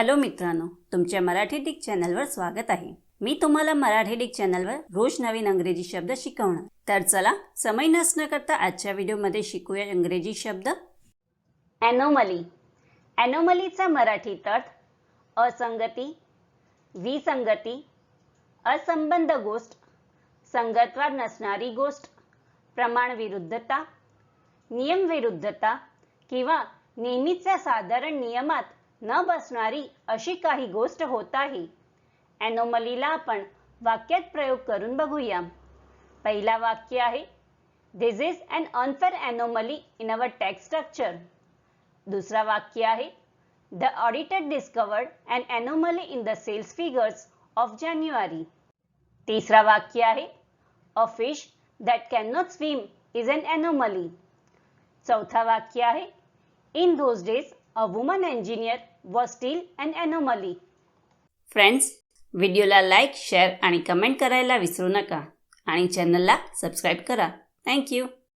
Hello मित्रांनो तुमच्या Marathi Dick चॅनलवर स्वागत आहे. मी तुम्हाला मराठी डिक चॅनलवर रोज नवीन अंग्रेजी शब्द शिकवणार. तर चला समय नसणं करता आजच्या व्हिडिओमध्ये शिकूया इंग्रजी शब्द. ॲनोमली ॲनोमलीचा मराठीत अर्थ असंगती विसंगती असंबंध गोष्ट संगतवार नसणारी गोष्ट प्रमाण विरुद्धता किंवा नेहमीच्या साधारण नियमात न बसणारी अशी काही गोष्ट होत आहे. ॲनोमलीला आपण वाक्यात प्रयोग करून बघूया. पहिला वाक्य आहे this is an unfair anomaly in our tax structure दुसरा वाक्य आहे the auditor discovered an anomaly in the sales figures of January तिसरा वाक्य आहे a fish that can not swim is an anomaly चौथा वाक्य आहे in those days a woman engineer was still and anomaly. Friends व्हिडिओला like share आणि comment करायला विसरू नका. आणि चॅनलला सबस्क्राईब करा. थँक्यू